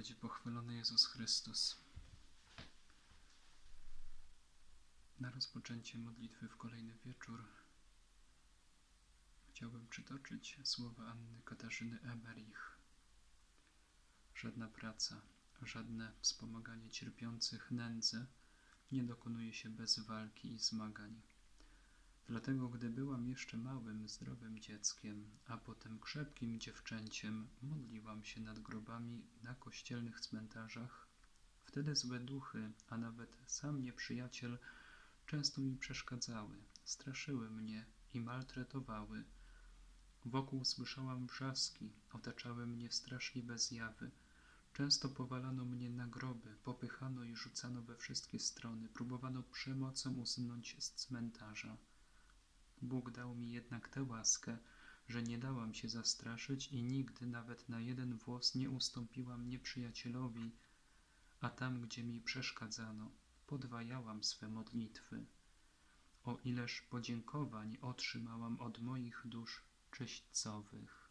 będzie pochwalony Jezus Chrystus. Na rozpoczęcie modlitwy w kolejny wieczór chciałbym przytoczyć słowa Anny Katarzyny Eberich. Żadna praca, żadne wspomaganie cierpiących nędzę nie dokonuje się bez walki i zmagań. Dlatego, gdy byłam jeszcze małym, zdrowym dzieckiem, a potem krzepkim dziewczęciem, modliłam się nad grobami na kościelnych cmentarzach. Wtedy złe duchy, a nawet sam nieprzyjaciel, często mi przeszkadzały, straszyły mnie i maltretowały. Wokół słyszałam wrzaski, otaczały mnie straszliwe zjawy. Często powalano mnie na groby, popychano i rzucano we wszystkie strony, próbowano przemocą usunąć z cmentarza. Bóg dał mi jednak tę łaskę, że nie dałam się zastraszyć i nigdy nawet na jeden włos nie ustąpiłam nieprzyjacielowi, a tam, gdzie mi przeszkadzano, podwajałam swe modlitwy. O ileż podziękowań otrzymałam od moich dusz czyśćcowych.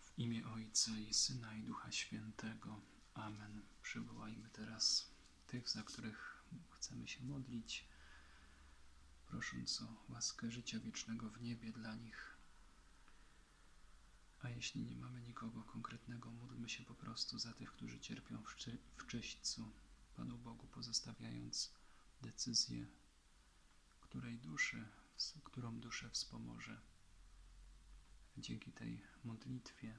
W imię Ojca i Syna i Ducha Świętego. Amen. Przywołajmy teraz tych, za których chcemy się modlić, prosząc o łaskę życia wiecznego w niebie dla nich. A jeśli nie mamy nikogo konkretnego, módlmy się po prostu za tych, którzy cierpią w, czy, w czyśćcu, Panu Bogu pozostawiając decyzję, której duszy, którą duszę wspomoże dzięki tej modlitwie.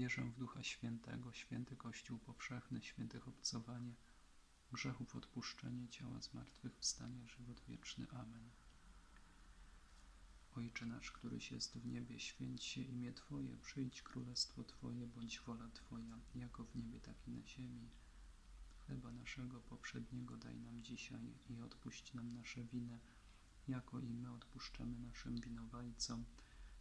Wierzę w Ducha Świętego, święty Kościół powszechny, świętych obcowanie, grzechów odpuszczenie, ciała zmartwychwstanie, żywot wieczny. Amen. Ojcze nasz, któryś jest w niebie, święć się imię Twoje, przyjdź królestwo Twoje, bądź wola Twoja, jako w niebie, tak i na ziemi. Chleba naszego poprzedniego daj nam dzisiaj i odpuść nam nasze winy, jako i my odpuszczamy naszym winowajcom.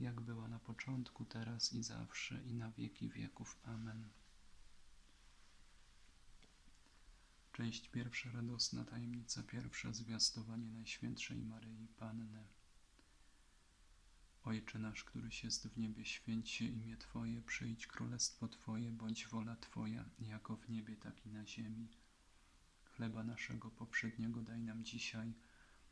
jak była na początku, teraz i zawsze, i na wieki wieków. Amen. Część pierwsza, radosna tajemnica pierwsza, zwiastowanie Najświętszej Maryi Panny. Ojcze nasz, któryś jest w niebie, święć się imię Twoje, przyjdź królestwo Twoje, bądź wola Twoja, jako w niebie, tak i na ziemi. Chleba naszego poprzedniego daj nam dzisiaj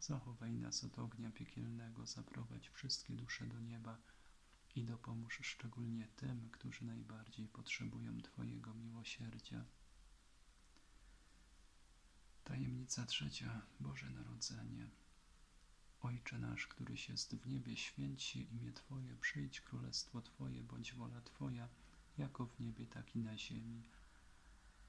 Zachowaj nas od ognia piekielnego, zaprowadź wszystkie dusze do nieba i dopomóż szczególnie tym, którzy najbardziej potrzebują Twojego miłosierdzia. Tajemnica trzecia Boże Narodzenie. Ojcze nasz, któryś jest w niebie, święć się imię Twoje, przyjdź królestwo Twoje, bądź wola Twoja, jako w niebie, tak i na ziemi.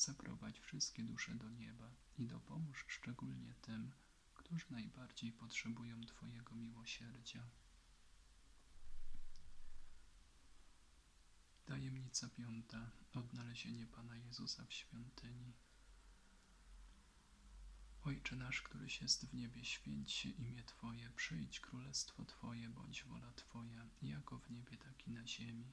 zaprowadź wszystkie dusze do nieba i dopomóż szczególnie tym, którzy najbardziej potrzebują Twojego miłosierdzia. Tajemnica piąta. Odnalezienie Pana Jezusa w świątyni. Ojcze nasz, któryś jest w niebie, święć się imię Twoje, przyjdź królestwo Twoje, bądź wola Twoja, jako w niebie, tak i na ziemi.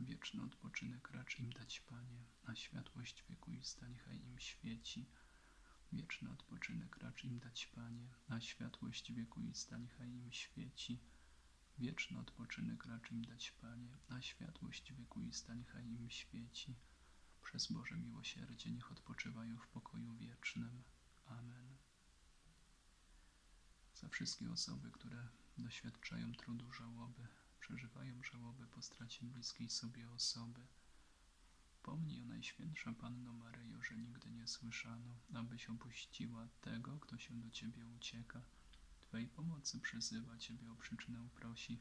wieczny odpoczynek racz im dać, Panie, a światłość wiekuista niechaj im świeci. Wieczny odpoczynek racz im dać, Panie, a światłość wiekuista niechaj im świeci. Wieczny odpoczynek racz im dać, Panie, a światłość wiekuista niechaj im świeci. Przez Boże miłosierdzie niech odpoczywają w pokoju wiecznym. Amen. Za wszystkie osoby, które doświadczają trudu żałoby, przeżywają żałobę po stracie bliskiej sobie osoby, Pomnij o Najświętsza Panno Maryjo, że nigdy nie słyszano, abyś opuściła tego, kto się do Ciebie ucieka. Twej pomocy przyzywa Ciebie, o przyczynę prosi.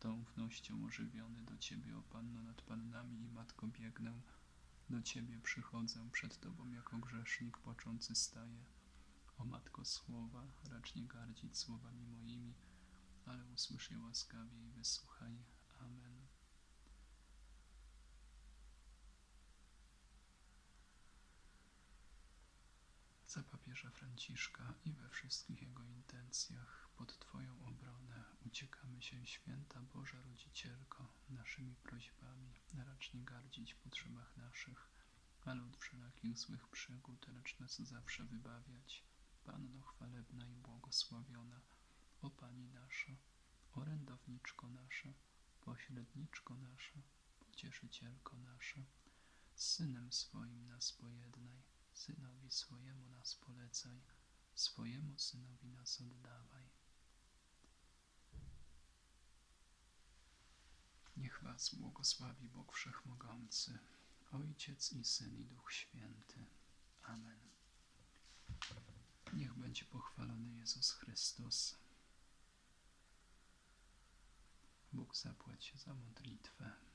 Tą wnością ożywiony do Ciebie, o Panno nad Pannami i Matko biegnę. Do Ciebie przychodzę, przed Tobą jako grzesznik płaczący staję. O Matko słowa, racz nie gardzić słowami moimi, ale usłysz je łaskawie i wysłuchaj. Amen. Za papieża Franciszka i we wszystkich jego intencjach pod Twoją obronę uciekamy się, święta Boża Rodzicielko, naszymi prośbami, racz nie gardzić potrzebach naszych, ale od wszelakich złych przygód racz nas zawsze wybawiać. Panno chwalebna i błogosławiona, o Pani nasza, orędowniczko nasza, pośredniczko nasza, pocieszycielko nasza, z Synem swoim nas pojednaj, Synowi swojemu nas polecaj, swojemu Synowi nas oddawaj. Niech Was błogosławi Bóg Wszechmogący, Ojciec i Syn i Duch Święty. Amen. Niech będzie pochwalony Jezus Chrystus. Bóg zapłać za modlitwę.